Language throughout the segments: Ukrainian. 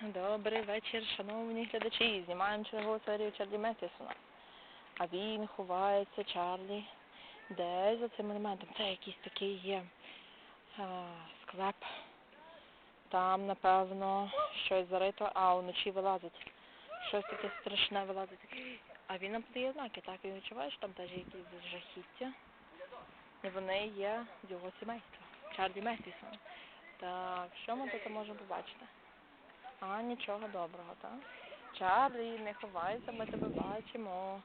Добрий вечір, шановні глядачі. Знімаємо чергову серію Чарлі Метісона. А він ховається, Чарлі, десь за цим елементом. Це якийсь такий є а, склеп. Там, напевно, щось зарито, а вночі вилазить. Щось таке страшне вилазить. А він нам подає знаки, так і відчуваєш, там теж якісь жахіття. І вони є його сімейство. Чарлі Метісон. Так, що ми тут можемо побачити? А, нічого доброго, так? Чарлі, не ховайся, ми тебе бачимо.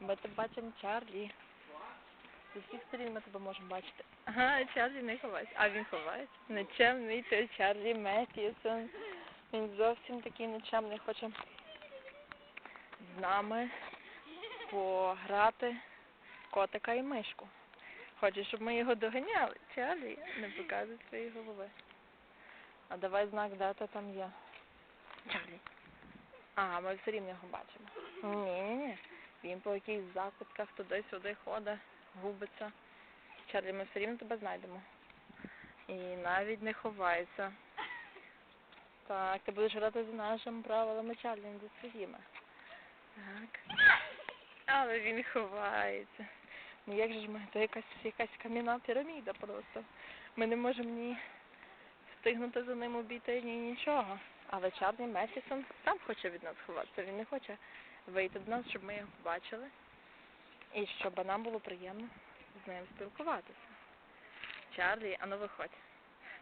Ми тебе бачимо, Чарлі. З усіх сторін ми тебе можемо бачити. Ага, Чарлі, не ховайся. А він ховається. Нечемний той Чарлі Меттісон. Він зовсім такий нечемний, хоче з нами пограти котика і мишку. Хоче, щоб ми його доганяли. Чарлі, не показуй своєї голови. А давай знак, де ти там є. Чарлі. А, ми все рівно його бачимо. Ні, ні, ні. Він по якихось закутках туди-сюди ходить, губиться. Чарлі, ми все рівно тебе знайдемо. І навіть не ховайся. Так, ти будеш грати за нашими правилами, Чарлі, не за своїми. Так. Але він ховається. Ну як же ж ми? Це якась якась кам'яна піраміда просто. Ми не можемо ні встигнути за ним обійти, ні нічого. Але Чарлі Месісон сам хоче від нас ховатися. Він не хоче вийти до нас, щоб ми його побачили. І щоб нам було приємно з ним спілкуватися. Чарлі, а ну виходь.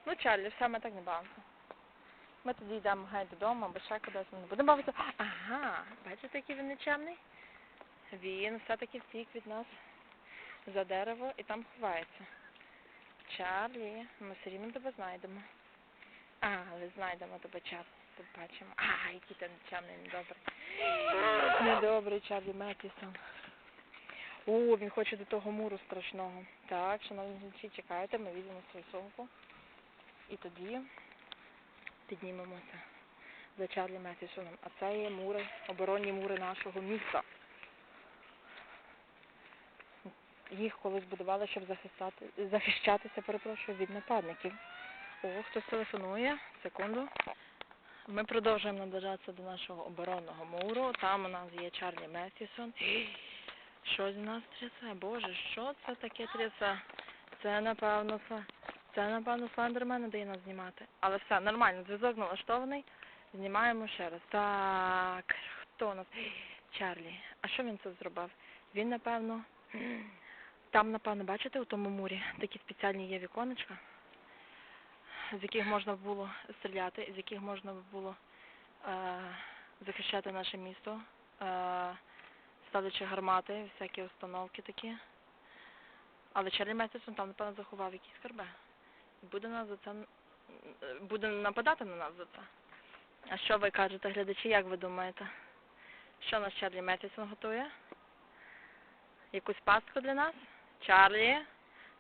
Ну, Чарлі, все, ми так не бавимося. Ми тоді йдемо геть додому, або ще кудись ми не будемо бавитися. Ага, бачите, який він нечемний? Він все-таки втік від нас за дерево і там ховається. Чарлі, ми все рівно тебе знайдемо. А, але знайдемо тебе час. Побачимо. А, який ти нечемний, недобрий. Недобрий Чарлі Меттісон. О, він хоче до того муру страшного. Так, шановні глядачі, чекайте, ми візьмемо свою сумку. І тоді піднімемося за Чарлі Меттісоном. А це є мури, оборонні мури нашого міста. Їх колись будували, щоб захистати, захищатися, перепрошую, від нападників. О, хтось телефонує. Секунду. Ми продовжуємо наближатися до нашого оборонного муру. Там у нас є Чарлі Меттісон. Щось у нас трясе. Боже, що це таке трясе? Це напевно це, це напевно Слендермен не дає нас знімати. Але все, нормально, зв'язок налаштований. Знімаємо ще раз. Так, хто у нас? Чарлі. А що він це зробив? Він, напевно, там, напевно, бачите, у тому мурі такі спеціальні є віконечка, з яких можна було стріляти, з яких можна було е, захищати наше місто, е, ставлячи гармати, всякі установки такі. Але Чарлі Меттісон там, напевно, заховав якісь скарби. Буде нас за це буде нападати на нас за це. А що ви кажете, глядачі, як ви думаєте? Що наш Чарлі Меттісон готує? Якусь пастку для нас? Чарлі,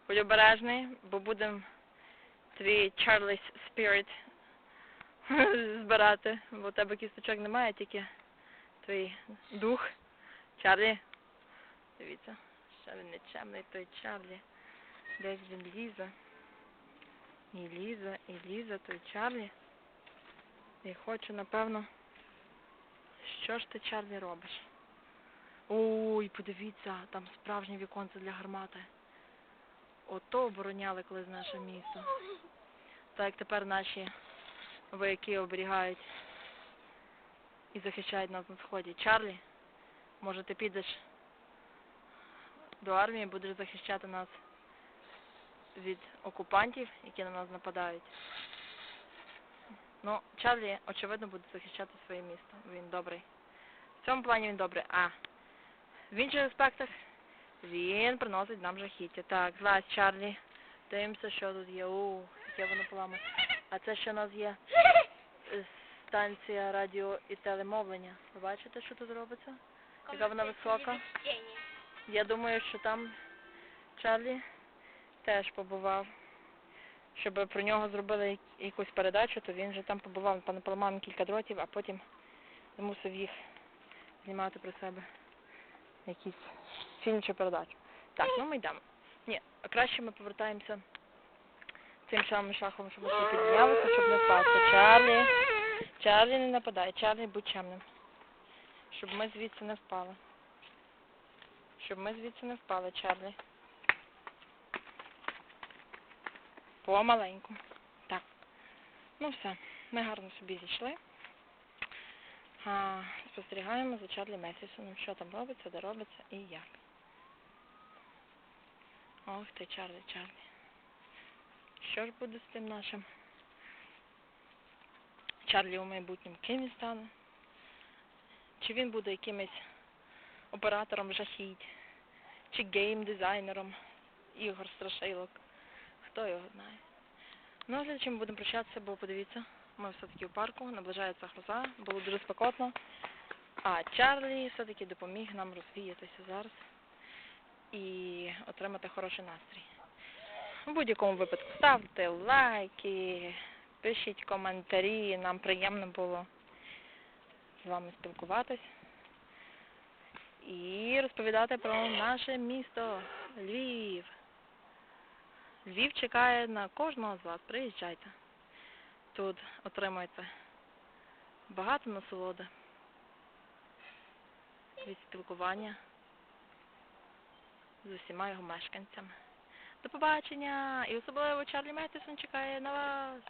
будь обережний, бо будемо твій Чарлі's Spirit збирати, бо у тебе кісточок немає, тільки твій дух. Чарлі. Дивіться, що він нечемний той Чарлі. Десь він лізе. І лізе, і лізе той Чарлі. І хочу, напевно, що ж ти, Чарлі, робиш? Ой, подивіться, там справжнє віконце для гармати. Ото обороняли колись наше місто. Так тепер наші вояки оберігають і захищають нас на сході. Чарлі, може ти підеш до армії, будеш захищати нас від окупантів, які на нас нападають. Ну, Чарлі, очевидно, буде захищати своє місто. Він добрий. В цьому плані він добрий. А, в інших аспектах він приносить нам жахіття. Так, злазь, Чарлі. Дивимося, що тут є. У, яке воно поламане. А це що у нас є? Станція радіо і телемовлення. Ви бачите, що тут робиться? Яка вона висока? Я думаю, що там Чарлі теж побував. Щоб про нього зробили як- якусь передачу, то він вже там побував, пане поламав кілька дротів, а потім мусив їх знімати про себе якісь чи передачу. Так, ну ми йдемо. Ні, краще ми повертаємося цим самим шахом, щоб ми піднялися, щоб не впасти. Чарлі, Чарлі не нападай, Чарлі будь чемним. Щоб ми звідси не впали. Щоб ми звідси не впали, Чарлі. Помаленьку. Так. Ну все, ми гарно собі зійшли. А, спостерігаємо за Чарлі Месісоном, що там робиться, де робиться і як. Ох ти, Чарлі, Чарлі. Що ж буде з тим нашим? Чарлі у майбутньому ким він стане? Чи він буде якимось оператором жахіть? Чи гейм-дизайнером ігор страшилок? Хто його знає? Ну, а глядачі будемо прощатися, бо подивіться, ми все-таки у парку, наближається гроза, було дуже спекотно. А Чарлі все-таки допоміг нам розвіятися зараз і отримати хороший настрій. У будь-якому випадку ставте лайки, пишіть коментарі, нам приємно було з вами спілкуватись і розповідати про наше місто Львів. Львів чекає на кожного з вас. Приїжджайте. Тут отримуєте багато насолоди від спілкування з усіма його мешканцями. До побачення! І особливо Чарлі Меттісон чекає на вас.